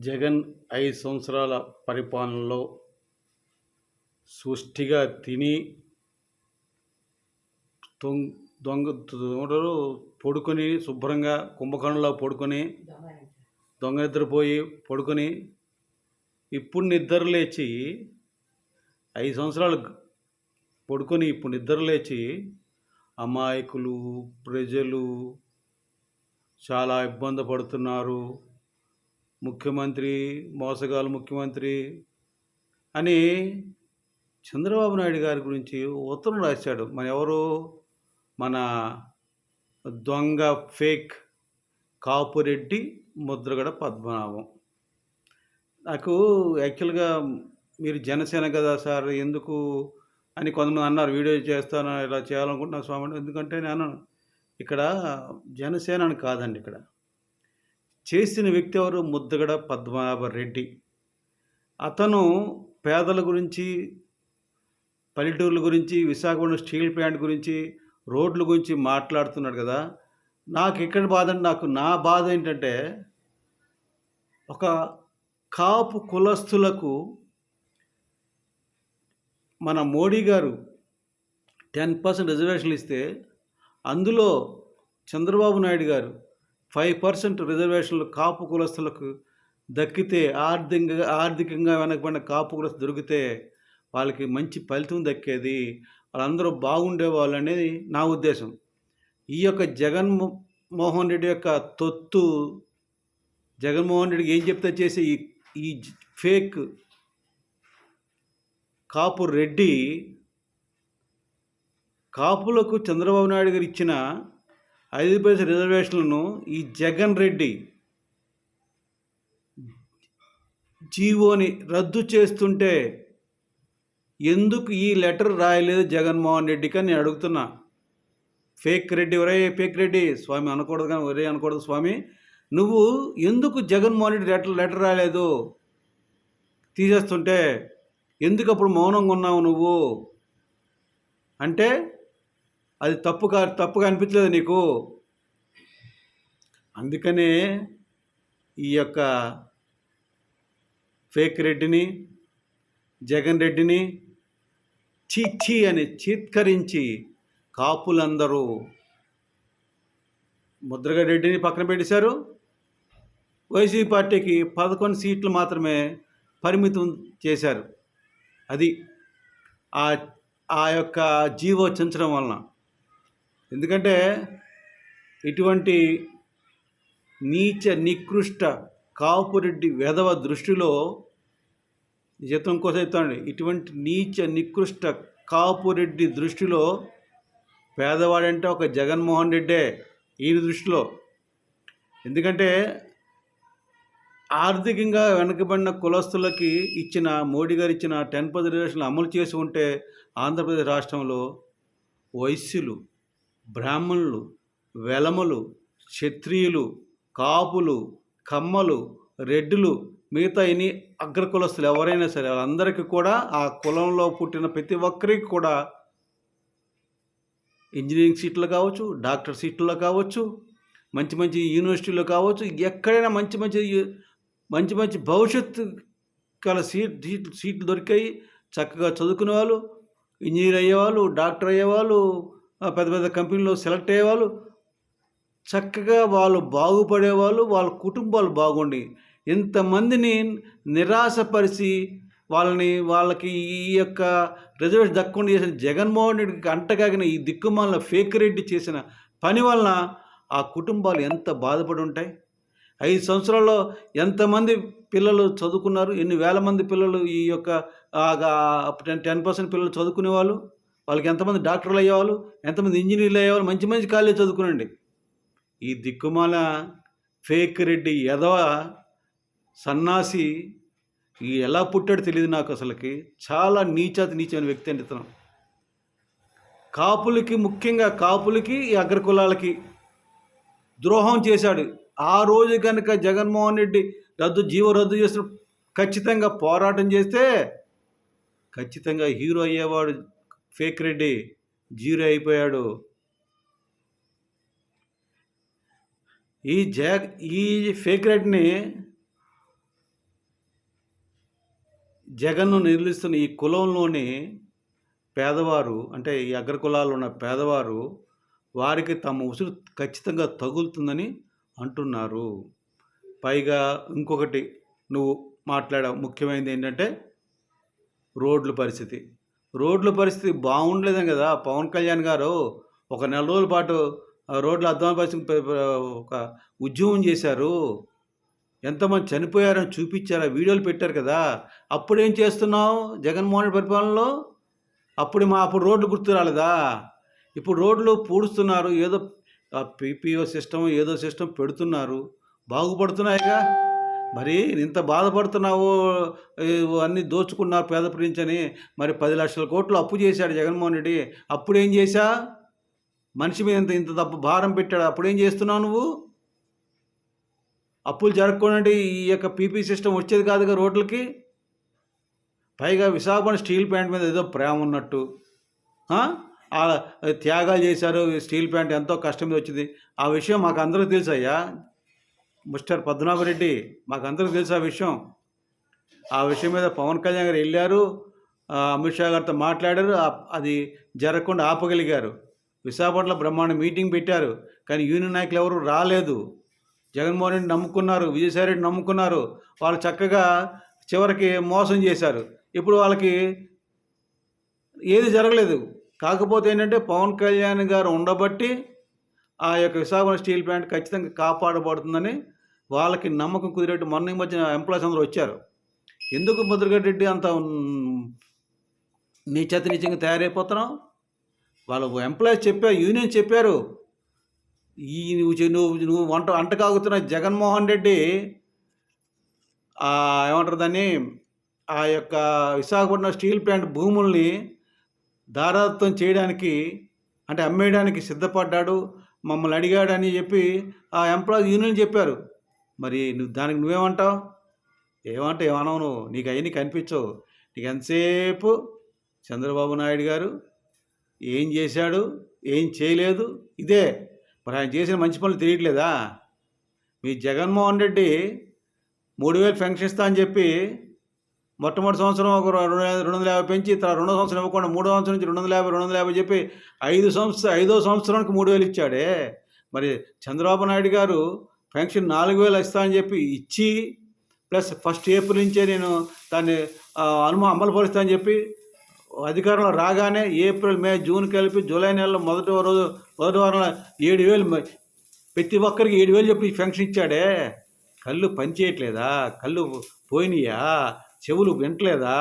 జగన్ ఐదు సంవత్సరాల పరిపాలనలో సుష్టిగా తిని దొంగ దొంగ దొంగలు పడుకొని శుభ్రంగా కుంభకోణంలో పడుకొని దొంగ నిద్రపోయి పడుకొని ఇప్పుడు నిద్ర లేచి ఐదు సంవత్సరాలు పడుకొని ఇప్పుడు నిద్ర లేచి అమాయకులు ప్రజలు చాలా ఇబ్బంది పడుతున్నారు. ముఖ్యమంత్రి మోసగాలు ముఖ్యమంత్రి అని చంద్రబాబు నాయుడు గారి గురించి ఉత్తరం రాశాడు. మన ఎవరు? మన దొంగ ఫేక్ కాపురెడ్డి ముద్రగడ పద్మనాభం. నాకు యాక్చువల్గా మీరు జనసేన కదా సార్ ఎందుకు అని కొంతమంది అన్నారు. వీడియో చేస్తాను ఇలా చేయాలనుకుంటున్నా స్వామి ఎందుకంటే నేను ఇక్కడ జనసేన అని కాదండి ఇక్కడ. చేసిన వ్యక్తి ఎవరు? ముద్దగడ పద్మనాభ రెడ్డి అతను పేదల గురించి పల్లెటూర్ల గురించి విశాఖపట్నం స్టీల్ ప్లాంట్ గురించి రోడ్ల గురించి మాట్లాడుతున్నాడు కదా. నాకు ఇక్కడ బాధ అంటే నాకు నా బాధ ఏంటంటే ఒక కాపు కులస్తులకు మన మోడీ గారు టెన్ పర్సెంట్ రిజర్వేషన్లు ఇస్తే అందులో చంద్రబాబు నాయుడు గారు ఫైవ్ పర్సెంట్ రిజర్వేషన్లు కాపు కులస్తులకు దక్కితే ఆర్థికంగా ఆర్థికంగా వెనకబడిన కాపు కులస్తు దొరికితే వాళ్ళకి మంచి ఫలితం దక్కేది. వాళ్ళందరూ బాగుండేవాళ్ళు అనేది నా ఉద్దేశం. ఈ యొక్క జగన్ మోహన్ రెడ్డి యొక్క తొత్తు జగన్మోహన్ రెడ్డికి ఏం చెప్తే చేసి ఈ ఈ ఫేక్ కాపు రెడ్డి కాపులకు చంద్రబాబు నాయుడు గారు ఇచ్చిన ఐదు పైసల రిజర్వేషన్లను ఈ జగన్ రెడ్డి జీవోని రద్దు చేస్తుంటే ఎందుకు ఈ లెటర్ రాయలేదు జగన్మోహన్ రెడ్డికి అని నేను అడుగుతున్నా. ఫేక్ రెడ్డి ఒరే ఫేక్ రెడ్డి. స్వామి అనకూడదు కానీ ఒరే అనకూడదు స్వామి. నువ్వు ఎందుకు జగన్మోహన్ రెడ్డి లెటర్ లెటర్ రాలేదు తీసేస్తుంటే ఎందుకు అప్పుడు మౌనంగా ఉన్నావు నువ్వు? అంటే అది తప్పుగా తప్పుగా అనిపించలేదు నీకు. అందుకనే ఈ యొక్క ఫేక్ రెడ్డిని జగన్ రెడ్డిని చీచి అని చీత్కరించి కాపులందరూ ముద్రగడ రెడ్డిని పక్కన పెట్టేశారు. వైసీపీ పార్టీకి పదకొండు సీట్లు మాత్రమే పరిమితం చేశారు. అది ఆ యొక్క జీవో చించడం వలన. ఎందుకంటే ఇటువంటి నీచ నికృష్ట కాపురెడ్డి వెధవ దృష్టిలో జీతం కోసం చెప్తాండి ఇటువంటి నీచ నికృష్ట కాపురెడ్డి దృష్టిలో పేదవాడంటే ఒక జగన్మోహన్ రెడ్డే ఈయన దృష్టిలో. ఎందుకంటే ఆర్థికంగా వెనకబడిన కులస్తులకి ఇచ్చిన మోడీ గారు ఇచ్చిన టెన్ పది రిజర్వేషన్లు అమలు చేసి ఉంటే ఆంధ్రప్రదేశ్ రాష్ట్రంలో వైశ్యులు బ్రాహ్మణులు వెలములు క్షత్రియులు కాపులు కమ్మలు రెడ్డులు మిగతా ఇన్ని అగ్రకులస్తులు ఎవరైనా సరే వాళ్ళందరికీ కూడా ఆ కులంలో పుట్టిన ప్రతి ఒక్కరికి కూడా ఇంజనీరింగ్ సీట్లు కావచ్చు డాక్టర్ సీట్లో కావచ్చు మంచి మంచి యూనివర్సిటీలో కావచ్చు ఎక్కడైనా మంచి మంచి మంచి మంచి భవిష్యత్తు గల సీట్ సీట్లు సీట్లు దొరికాయి చక్కగా చదువుకునే వాళ్ళు ఇంజనీర్ అయ్యేవాళ్ళు డాక్టర్ అయ్యేవాళ్ళు పెద్ద పెద్ద కంపెనీలో సెలెక్ట్ అయ్యేవాళ్ళు చక్కగా వాళ్ళు బాగుపడేవాళ్ళు వాళ్ళ కుటుంబాలు బాగుండి. ఇంతమందిని నిరాశపరిచి వాళ్ళని వాళ్ళకి ఈ యొక్క రిజర్వేషన్ దక్కకుండా చేసిన జగన్మోహన్ రెడ్డికి అంటగాగిన ఈ దిక్కుమాలిన ఫేక్ రెడ్డి చేసిన పని వలన ఆ కుటుంబాలు ఎంత బాధపడి ఉంటాయి? ఐదు సంవత్సరాల్లో ఎంతమంది పిల్లలు చదువుకున్నారు? ఎన్ని వేల మంది పిల్లలు ఈ యొక్క టెన్ టెన్ పర్సెంట్ పిల్లలు చదువుకునే వాళ్ళు వాళ్ళకి ఎంతమంది డాక్టర్లు అయ్యేవాళ్ళు ఎంతమంది ఇంజనీర్లు అయ్యేవాళ్ళు మంచి మంచి కాలేజ్ చదువుకునండి ఈ దిక్కుమాల ఫేక్ రెడ్డి ఎదవ సన్నాసి ఈ ఎలా పుట్టాడో తెలియదు నాకు అసలుకి. చాలా నీచాతి నీచమైన వ్యక్తి అండి ఇతను. కాపులకి ముఖ్యంగా కాపులకి ఈ అగ్రకులాలకి ద్రోహం చేశాడు. ఆ రోజు కనుక జగన్మోహన్ రెడ్డి రద్దు జీవ రద్దు చేసిన ఖచ్చితంగా పోరాటం చేస్తే ఖచ్చితంగా హీరో అయ్యేవాడు ఫేక్ రెడ్డి జీరో అయిపోయాడు. ఈ జగ ఈ ఫేక్ రెడ్డిని జగన్ను నిలుస్తున్న ఈ కులంలోని పేదవారు అంటే ఈ అగ్రకులాల్లో ఉన్న పేదవారు వారికి తమ ఉసురు ఖచ్చితంగా తగులుతుందని అంటున్నారు. పైగా ఇంకొకటి నువ్వు మాట్లాడ ముఖ్యమైనది ఏంటంటే రోడ్ల పరిస్థితి. రోడ్ల పరిస్థితి బాగుండలేదని కదా. పవన్ కళ్యాణ్ గారు ఒక నెల రోజుల పాటు రోడ్ల అధ్వాన పరిస్థితి ఒక ఉద్యమం చేశారు. ఎంతమంది చనిపోయారని చూపించారు ఆ వీడియోలు పెట్టారు కదా. అప్పుడు ఏం చేస్తున్నావు జగన్మోహన్ రెడ్డి పరిపాలనలో? అప్పుడు మా అప్పుడు రోడ్లు గుర్తు రాలేదా? ఇప్పుడు రోడ్లు పూడుస్తున్నారు ఏదో పీపీఓ సిస్టమ్ ఏదో సిస్టమ్ పెడుతున్నారు. బాగుపడుతున్నాయిగా? మరి ఇంత బాధపడుతున్నావు అన్నీ దోచుకున్నారు పేద ప్రించని మరి పది లక్షల కోట్లు అప్పు చేశాడు జగన్మోహన్ రెడ్డి. అప్పుడు ఏం చేశా? మనిషి మీద ఇంత ఇంత తప్పు భారం పెట్టాడు. అప్పుడు ఏం చేస్తున్నావు నువ్వు? అప్పులు జరగకుండా ఈ యొక్క పీపీ సిస్టమ్ వచ్చేది కాదుగా రోడ్లకి? పైగా విశాఖపట్నం స్టీల్ ప్లాంట్ మీద ఏదో ప్రేమ ఉన్నట్టు. త్యాగాలు చేశారు. స్టీల్ ప్లాంట్ ఎంతో కష్టం మీద వచ్చింది. ఆ విషయం మాకు అందరికీ తెలుసు అయ్యా. మిస్టర్ పద్మనాభరెడ్డి మాకందరికీ తెలుసు ఆ విషయం. ఆ విషయం మీద పవన్ కళ్యాణ్ గారు వెళ్ళారు. అమిత్ షా గారితో మాట్లాడారు. అది జరగకుండా ఆపగలిగారు. విశాఖపట్నంలో బ్రహ్మాండ మీటింగ్ పెట్టారు. కానీ యూనియన్ నాయకులు ఎవరు రాలేదు. జగన్మోహన్ రెడ్డి నమ్ముకున్నారు. విజయసాయి రెడ్డి నమ్ముకున్నారు. వాళ్ళు చక్కగా చివరికి మోసం చేశారు. ఇప్పుడు వాళ్ళకి ఏది జరగలేదు. కాకపోతే ఏంటంటే పవన్ కళ్యాణ్ గారు ఉండబట్టి ఆ యొక్క విశాఖపట్నం స్టీల్ ప్లాంట్ ఖచ్చితంగా కాపాడబడుతుందని వాళ్ళకి నమ్మకం కుదిరేట్టు మొన్న ఈ మధ్య ఎంప్లాయీస్ అందరూ వచ్చారు. ఎందుకు ముద్రగడ్డ రెడ్డి అంత ఉమ్, నీచత నీచంగా తయారైపోతున్నావు వాళ్ళు ఎంప్లాయీస్ చెప్పారు యూనియన్ చెప్పారు. ఈ నువ్వు నువ్వు నువ్వు వంట అంట కాగుతున్న జగన్మోహన్ రెడ్డి ఏమంటారు దాన్ని? ఆ యొక్క విశాఖపట్నం స్టీల్ ప్లాంట్ భూముల్ని దారాత్వం చేయడానికి అంటే అమ్మేయడానికి సిద్ధపడ్డాడు. మమ్మల్ని అడిగాడని చెప్పి ఆ ఎంప్లాయీ యూనియన్ చెప్పారు. మరి నువ్వు దానికి నువ్వేమంటావు? ఏమంటే ఏమనవు నువ్వు? నీకు అవన్నీ కనిపించవు నీకు ఎంతసేపు చంద్రబాబు నాయుడు గారు ఏం చేశాడు ఏం చేయలేదు? ఇదే. మరి ఆయన చేసిన మంచి పనులు తెలియట్లేదా? మీ జగన్మోహన్ రెడ్డి మూడు వేలు పెన్షన్ ఇస్తా అని చెప్పి మొట్టమొదటి సంవత్సరం ఒక రెండు వందల- రెండు వందల యాభై పెంచి తర్వాత రెండో సంవత్సరం ఇవ్వకుండా మూడో సంవత్సరం నుంచి రెండు వందల యాభై రెండు వందల యాభై చెప్పి ఐదు సంవత్సరం ఐదో సంవత్సరానికి మూడు వేలు ఇచ్చాడే. మరి చంద్రబాబు నాయుడు గారు పెన్షన్ నాలుగు వేలు ఇస్తానని చెప్పి ఇచ్చి ప్లస్ ఫస్ట్ ఏప్రిల్ నుంచే నేను దాన్ని అనుమ అమలు అని చెప్పి అధికారంలో రాగానే ఏప్రిల్ మే జూన్ కలిపి జూలై నెలలో మొదటి రోజు మొదటి వారంలో ఏడు వేలు మ- ప్రతి ఒక్కరికి ఏడు వేలు చెప్పి పెన్షన్ ఇచ్చాడే. కళ్ళు పనిచేయట్లేదా? కళ్ళు పోయినాయా? చెవులు వింటలేదా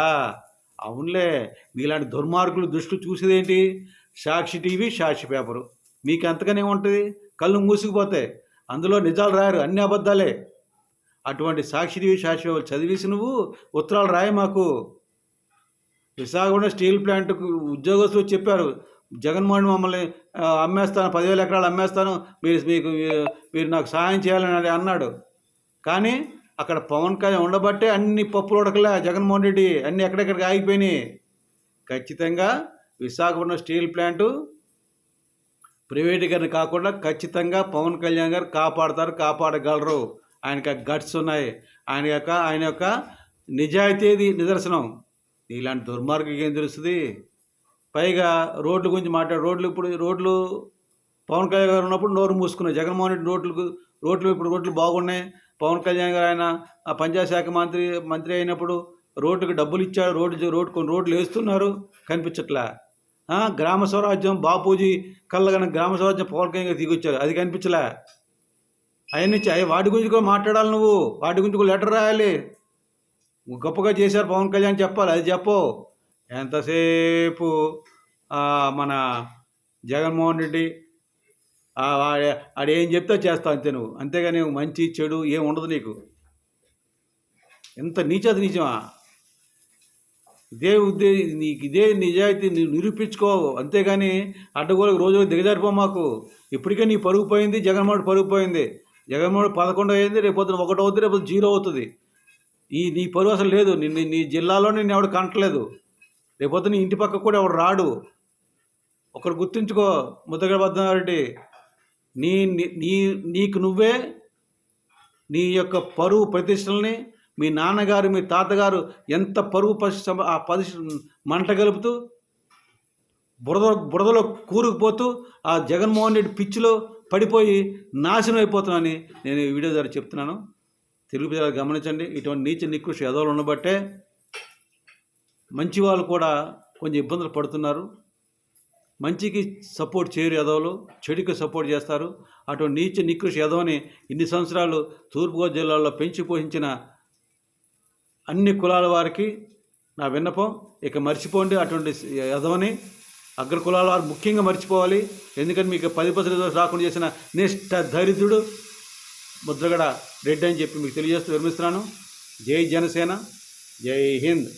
అవునులే మీలాంటి దుర్మార్గులు దృష్టి చూసేదేంటి? సాక్షి టీవీ సాక్షి పేపరు. మీకు ఎంతగానే ఉంటుంది? కళ్ళు మూసుకుపోతాయి. అందులో నిజాలు రాయరు అన్ని అబద్ధాలే. అటువంటి సాక్షి టీవీ సాక్షి పేపర్ చదివేసి నువ్వు ఉత్తరాలు రాయి మాకు. విశాఖపట్నం స్టీల్ ప్లాంట్కు ఉద్యోగస్తులు చెప్పారు జగన్మోహన్ మమ్మల్ని అమ్మేస్తాను పదివేల ఎకరాలు అమ్మేస్తాను మీరు మీకు మీరు నాకు సహాయం చేయాలని అన్నాడు. కానీ అక్కడ పవన్ కళ్యాణ్ ఉండబట్టే అన్ని పప్పులు ఉడకలే జగన్మోహన్ రెడ్డి అన్ని ఎక్కడెక్కడికి ఆగిపోయినాయి. ఖచ్చితంగా విశాఖపట్నం స్టీల్ ప్లాంటు ప్రైవేటీకరణ కాకుండా ఖచ్చితంగా పవన్ కళ్యాణ్ గారు కాపాడతారు కాపాడగలరు. ఆయనకి గట్స్ ఉన్నాయి. ఆయన యొక్క ఆయన యొక్క నిజాయితీది నిదర్శనం. ఇలాంటి దుర్మార్గం ఏం తెలుస్తుంది? పైగా రోడ్ల గురించి మాట్లాడు రోడ్లు ఇప్పుడు రోడ్లు పవన్ కళ్యాణ్ గారు ఉన్నప్పుడు నోరు మూసుకున్నాయి జగన్మోహన్ రెడ్డి రోడ్లకు రోడ్లు ఇప్పుడు రోడ్లు బాగున్నాయి. పవన్ కళ్యాణ్ గారు ఆయన ఆ పంచాయత్ శాఖ మంత్రి మంత్రి అయినప్పుడు రోడ్డుకి డబ్బులు ఇచ్చాడు రోడ్డు రోడ్డు కొన్ని రోడ్లు వేస్తున్నారు. కనిపించట్లా. గ్రామ స్వరాజ్యం బాపూజీ కళ్ళగన గ్రామ స్వరాజ్యం పవన్ కళ్యాణ్ గారు దిగొచ్చారు. అది కనిపించలే? అవన్నీ నుంచి అవి వాటి గురించి కూడా మాట్లాడాలి నువ్వు. వాటి గురించి కూడా లెటర్ రాయాలి. గొప్పగా చేశారు పవన్ కళ్యాణ్ చెప్పాలి. అది చెప్పు. ఎంతసేపు మన జగన్మోహన్ రెడ్డి ఆడేం ఏం చెప్తే చేస్తావు అంతే నువ్వు. అంతేగాని మంచి చెడు ఏం ఉండదు నీకు. ఎంత నీచది నిజమా? ఇదే ఉద్దే నీకు ఇదే నిజాయితీ నువ్వు నిరూపించుకో అంతేగాని అడ్డగోలకు రోజు దిగజారిపో మాకు. ఇప్పటికే నీ పరుగు పోయింది జగన్మోహన్ పరుగు పోయింది. జగన్మోహన్ పదకొండు అయింది రేపొద్దున ఒకటి అవుతుంది రేపు జీరో అవుతుంది. ఈ నీ పరువు అసలు లేదు. నిన్ను నీ- జిల్లాలో నేను ఎవడు కంటలేదు రేపొద్దున ఇంటి పక్క కూడా ఎవడు రాడు. ఒకరు గుర్తుంచుకో ముద్దగడ పద్మనారెడ్డి నీ నీ- నీ నీకు నువ్వే నీ యొక్క పరువు ప్రతిష్టల్ని మీ నాన్నగారు మీ తాతగారు ఎంత పరుగు పరిశ్రమ ఆ పరిశ్రమ మంట గలుపుతూ బురద బురదలో కూరుకుపోతూ ఆ జగన్మోహన్ రెడ్డి పిచ్చిలో పడిపోయి నాశనం అయిపోతున్నానని నేను ఈ వీడియో ద్వారా చెప్తున్నాను. తెలుగు ప్రజలు గమనించండి. ఇటువంటి నీచ నికృష్ట యదవులు ఉండబట్టే మంచి వాళ్ళు కూడా కొంచెం ఇబ్బందులు పడుతున్నారు. మంచికి సపోర్ట్ చేయరు ఎదవలు చెడుకి సపోర్ట్ చేస్తారు. అటువంటి నీచ నికృష్ యాదవ్ని ఇన్ని సంవత్సరాలు తూర్పుగోదావరి జిల్లాలో పెంచి పోషించిన అన్ని కులాల వారికి నా విన్నపం ఇక మర్చిపోండి అటువంటి యాదవ్ని. అగ్ర కులాల వారు ముఖ్యంగా మర్చిపోవాలి. ఎందుకంటే మీకు పది పర్సెంట్ రాకుండా చేసిన నిష్ఠ దరిద్రుడు ముద్రగడ రెడ్డి అని చెప్పి మీకు తెలియజేస్తూ విరమిస్తున్నాను. జై జనసేన జై హింద్.